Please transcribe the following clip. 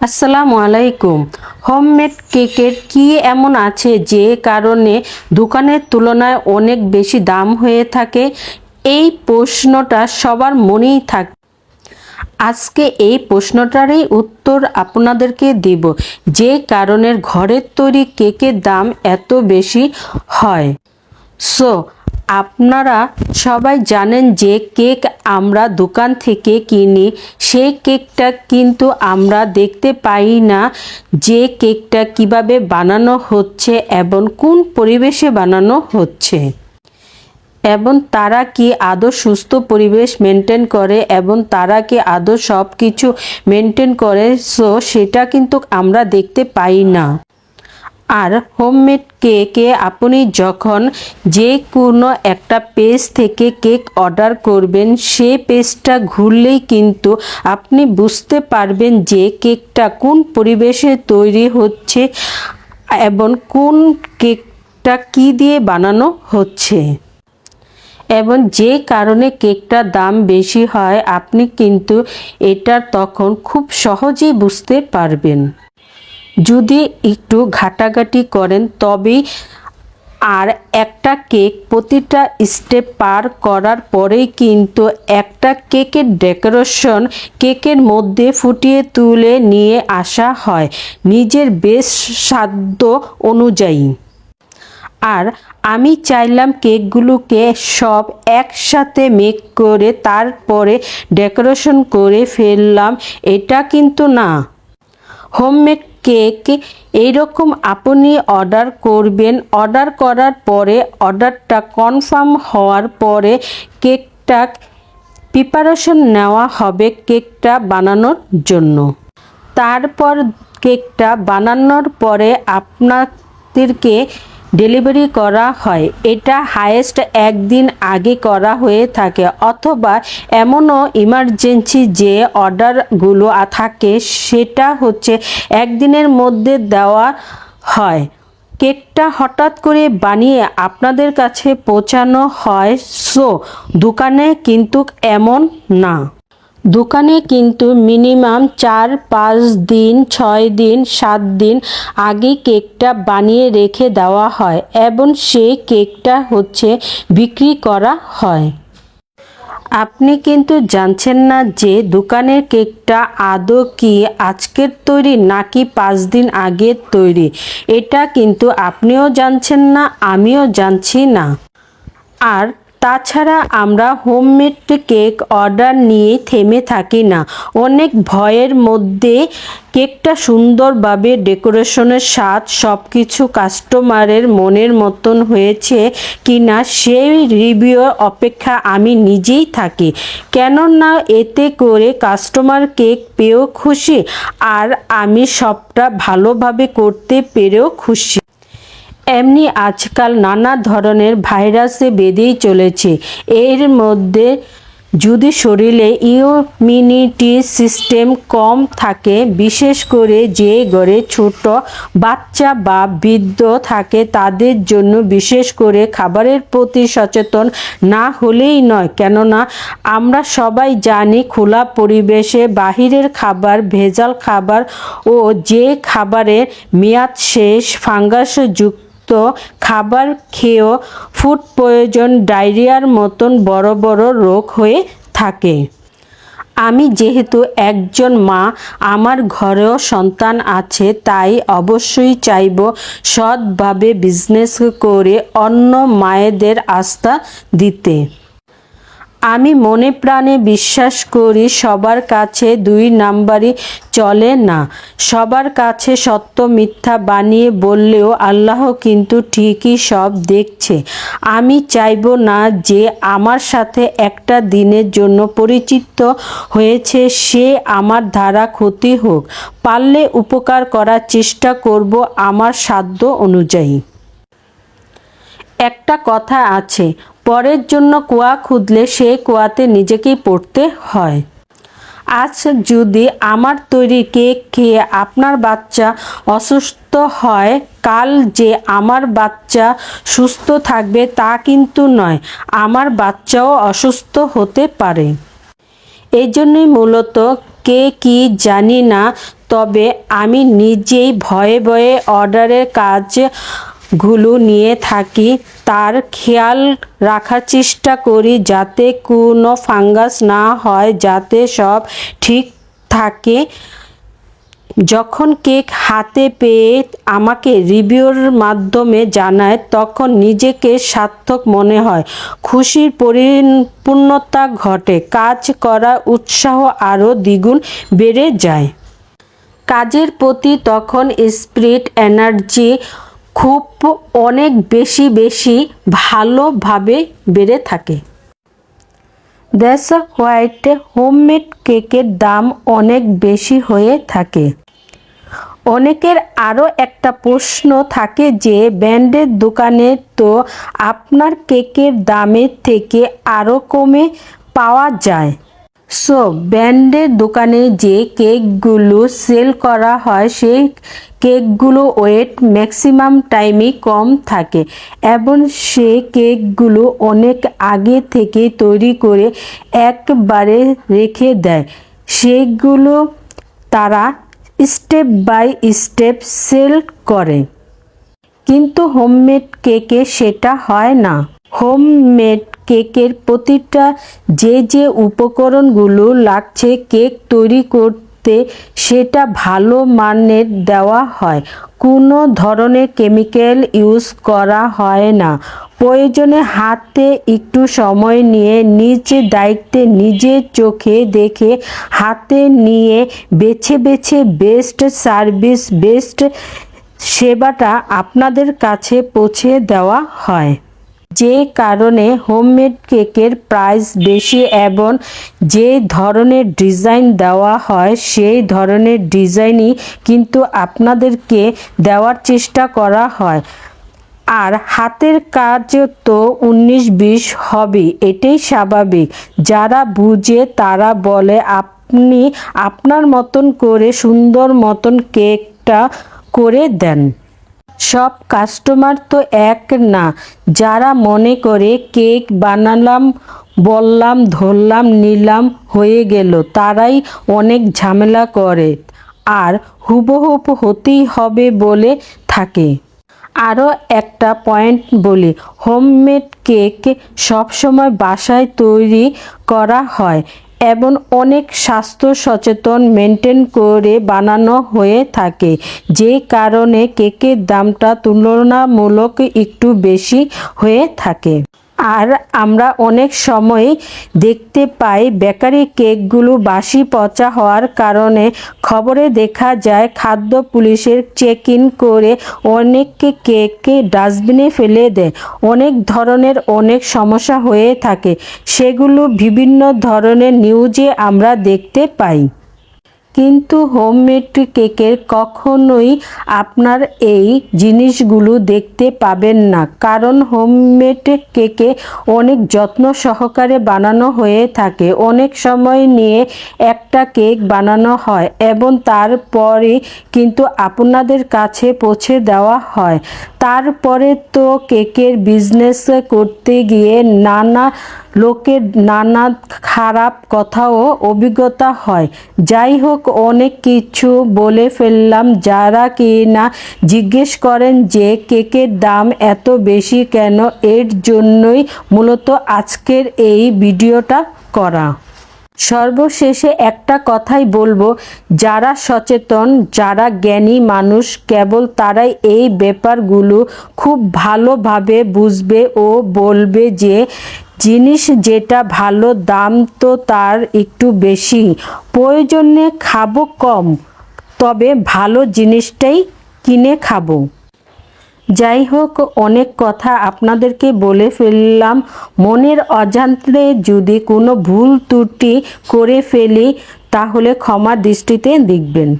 আসসালামু আলাইকুম। হোমমেড কেকের কি এমন আছে যে কারণে দোকানের তুলনায় অনেক বেশি দাম হয়ে থাকে? এই প্রশ্নটা সবার মনেই থাকে। আজকে এই প্রশ্নটারই উত্তর আপনাদেরকে দেব, যে কারণের ঘরের তৈরি কেকের দাম এত বেশি হয়। সো আপনারা সবাই জানেন যে কেক আমরা দোকান থেকে কিনি সেই কেকটা কিন্তু আমরা দেখতে পাই না যে কেকটা কীভাবে বানানো হচ্ছে এবং কোন পরিবেশে বানানো হচ্ছে। এবং তারা কি আদৌ সুস্থ পরিবেশ মেনটেন করে এবং তারা কি আদৌ সব কিছু মেনটেন করে, সো সেটা কিন্তু আমরা দেখতে পাই না। আর হোমমেড কেকে আপনি যখন যে কোনো একটা পেজ থেকে কেক অর্ডার করবেন, সে পেজটা ঘুরলেই কিন্তু আপনি বুঝতে পারবেন যে কেকটা কোন পরিবেশে তৈরি হচ্ছে এবং কোন কেকটা কি দিয়ে বানানো হচ্ছে। এবং যে কারণে কেকটার দাম বেশি হয়, আপনি কিন্তু এটা তখন খুব সহজেই বুঝতে পারবেন। যদি একটু ঘাটাঘাটি করেন, তবেই আর একটা কেক প্রতিটা স্টেপ পার করার পরেই কিন্তু একটা কেকের ডেকোরেশন কেকের মধ্যে ফুটিয়ে তুলে নিয়ে আসা হয় নিজের বেশ সাধ্য অনুযায়ী। আর আমি চাইলাম কেকগুলোকে সব একসাথে মেক করে তারপরে ডেকোরেশন করে ফেললাম, এটা কিন্তু না। হোমমেড কেক, এইরকম আপনি অর্ডার করবেন। অর্ডার করার পরে, অর্ডারটা কনফার্ম হওয়ার পরে কেকটা প্রিপারেশন নেওয়া হবে কেকটা বানানোর জন্য। তারপর কেকটা বানানোর পরে আপনাদেরকে ডেলিভারি করা হয়। এটা হায়েস্ট একদিন আগে করা হয়ে থাকে অথবা এমনও ইমার্জেন্সি যে অর্ডারগুলো থাকে, সেটা হচ্ছে একদিনের মধ্যে দেওয়া হয়। কেকটা হঠাৎ করে বানিয়ে আপনাদের কাছে পৌঁছানো হয়, সো দোকানে কিন্তু এমন না। দোকানে কিন্তু মিনিমাম চার, পাঁচ দিন, ছয় দিন, সাত দিন আগে কেকটা বানিয়ে রেখে দেওয়া হয় এবং সেই কেকটা হচ্ছে বিক্রি করা হয়। আপনি কিন্তু জানছেন না যে দোকানের কেকটা আদৌ কি আজকের তৈরি নাকি পাঁচ দিন আগের তৈরি। এটা কিন্তু আপনিও জানছেন না, আমিও জানছি না। আর তাছাড়া আমরা হোমমেড কেক অর্ডার নিয়ে থেমে থাকি না। অনেক ভয়ের মধ্যে কেকটা সুন্দরভাবে ডেকোরেশনের স্বাদ সব কিছু কাস্টমারের মনের মতন হয়েছে কি না সেই রিভিউ অপেক্ষা আমি নিজেই থাকি। কেননা এতে করে কাস্টমার কেক পেয়েও খুশি আর আমি সবটা ভালোভাবে করতে পেরেও খুশি। এমনি আজকাল নানা ধরনের ভাইরাসে বেঁধেই চলেছে। এর মধ্যে যদি শরীরে ইমিউনিটি সিস্টেম কম থাকে, বিশেষ করে যে ঘরে ছোট বাচ্চা বা বৃদ্ধ থাকে, তাদের জন্য বিশেষ করে খাবারের প্রতি সচেতন না হলেই নয়। কেননা, আমরা সবাই জানি খোলা পরিবেশে বাহিরের খাবার, ভেজাল খাবার ও যে খাবারের মেয়াদ শেষ ফাঙ্গাসযুক্ত তো খাবার খেয়েও ফুড প্রয়োজন ডায়রিয়ার মতন বড় বড় রোগ হয়ে থাকে। আমি যেহেতু একজন মা, আমার ঘরেও সন্তান আছে, তাই অবশ্যই চাইব সৎভাবে বিজনেস করে অন্য মায়েদের আস্থা দিতে। আমি মনে প্রাণে বিশ্বাস করি সবার কাছে দুই নাম্বারই চলে না। সবার কাছে সত্য মিথ্যা বানিয়ে বললেও আল্লাহ কিন্তু ঠিকই সব দেখছে। আমি চাইব না যে আমার সাথে একটা দিনের জন্য পরিচিত হয়েছে, সে আমার দ্বারা ক্ষতি হোক। পারলে উপকার করার চেষ্টা করব আমার সাধ্য অনুযায়ী। একটা কথা আছে পরের জন্য কুয়া খুদলে সেই কুয়াতে নিজেকেই পড়তে হয়। আজ যদি আমার তৈরি কেক খেয়ে আপনার বাচ্চা অসুস্থ হয়, কাল যে আমার বাচ্চা সুস্থ থাকবে তা কিন্তু নয়, আমার বাচ্চাও অসুস্থ হতে পারে। এই জন্যই মূলত কে কি জানি না, তবে আমি নিজেই ভয়ে ভয়ে অর্ডারের কাজগুলো নিয়ে থাকি। তার খেয়াল রাখার চেষ্টা করি যাতে কোনো ফাঙ্গাস না হয়, যাতে সব ঠিক থাকে। যখন কেক হাতে পেয়ে আমাকে রিভিউর মাধ্যমে জানায়, তখন নিজেকে সার্থক মনে হয়। খুশির পরিপূর্ণতা ঘটে, কাজ করার উৎসাহ আরও দ্বিগুণ বেড়ে যায়। কাজের প্রতি তখন স্পিরিট, এনার্জি খুব অনেক বেশি বেশি ভালোভাবে বেড়ে থাকে। দ্যাটস হোয়াইট হোমমেড কেকের দাম অনেক বেশি হয়ে থাকে। অনেকের আরও একটা প্রশ্ন থাকে যে, ব্র্যান্ডের দোকানে তো আপনার কেকের দামের থেকে আরও কমে পাওয়া যায়। সো ব্র্যান্ডের দোকানে যে কেকগুলো সেল করা হয়, সেই কেকগুলো ওয়েট ম্যাক্সিমাম টাইমই কম থাকে এবং সে কেকগুলো অনেক আগে থেকে তৈরি করে একবারে রেখে দেয়। সেগুলো তারা স্টেপ বাই স্টেপ সেল করে। কিন্তু হোমমেড কেকে সেটা হয় না। হোমমেড কেকের প্রতিটা যে যে উপকরণগুলো লাগছে কেক তৈরি করতে সেটা ভালো মানের দেওয়া হয়। কোনো ধরনের কেমিক্যাল ইউজ করা হয় না। প্রয়োজনে হাতে একটু সময় নিয়ে নিজ দায়িত্বে নিজের চোখে দেখে হাতে নিয়ে বেছে বেছে বেস্ট সার্ভিস, বেস্ট সেবাটা আপনাদের কাছে পৌঁছে দেওয়া হয়। যে কারণে হোমমেড কেকের প্রাইস বেশি এবং যে ধরনের ডিজাইন দেওয়া হয়, সেই ধরনের ডিজাইনই কিন্তু আপনাদেরকে দেওয়ার চেষ্টা করা হয়। আর হাতের কাজ তো উনিশ বিশ হবে এটাই স্বাভাবিক। যারা বুঝে তারা বলে, আপনি আপনার মতন করে সুন্দর মতন কেকটা করে দেন। সব কাস্টমার তো এক না। যারা মনে করে কেক বানালাম, বললাম, ধরলাম, নিলাম, হয়ে গেল, তারাই অনেক ঝামেলা করে। আর হুবহুব হতেই হবে বলে থাকে। আরও একটা পয়েন্ট বলি, হোমমেড কেক সবসময় বাসায় তৈরি করা হয়। এবং অনেক স্বাস্থ্য সচেতন মেনটেন করে বানানো হয়ে থাকে। যে কারণে কেকের দামটা তুলনামূলক একটু বেশি হয়ে থাকে। আর আমরা অনেক সময় দেখতে পাই বেকারি কেকগুলো বাসি পচা হওয়ার কারণে খবরে দেখা যায় খাদ্য পুলিশের চেক ইন করে অনেককে কেককে ডাস্টবিনে ফেলে দেয়। অনেক ধরনের অনেক সমস্যা হয়ে থাকে। সেগুলো বিভিন্ন ধরনের নিউজে আমরা দেখতে পাই। কিন্তু হোমমেড কেকের কখনোই আপনার এই জিনিসগুলো দেখতে পাবেন না। কারণ হোমমেড কেকে অনেক যত্ন সহকারে বানানো হয়ে থাকে। অনেক সময় নিয়ে একটা কেক বানানো হয় এবং তারপরে কিন্তু আপনাদের কাছে পৌঁছে দেওয়া হয়। তারপরে তো কেকের বিজনেস করতে গিয়ে নানা লোকের নানা খারাপ কথাও অভিজ্ঞতা হয়। যাই হোক, অনেক কিছু বলে ফেললাম। যারা কি না জিজ্ঞেস করেন যে কেকের দাম এত বেশি কেন, এর জন্যই মূলত আজকের এই ভিডিওটা করা। সর্বশেষে একটা কথাই বলব, যারা সচেতন, যারা জ্ঞানী মানুষ, কেবল তারাই এই ব্যাপারগুলো খুব ভালোভাবে বুঝবে ও বলবে যে জিনিস যেটা ভালো দাম তো তার একটু বেশি, প্রয়োজনে খাব কম, তবে ভালো জিনিসটাই কিনে খাব। যাই হোক অনেক কথা আপনাদেরকে বলে ফেললাম। মনের অজান্তে যদি কোনো ভুল ত্রুটি করে ফেলি, তাহলে ক্ষমা দৃষ্টিতে দেখবেন।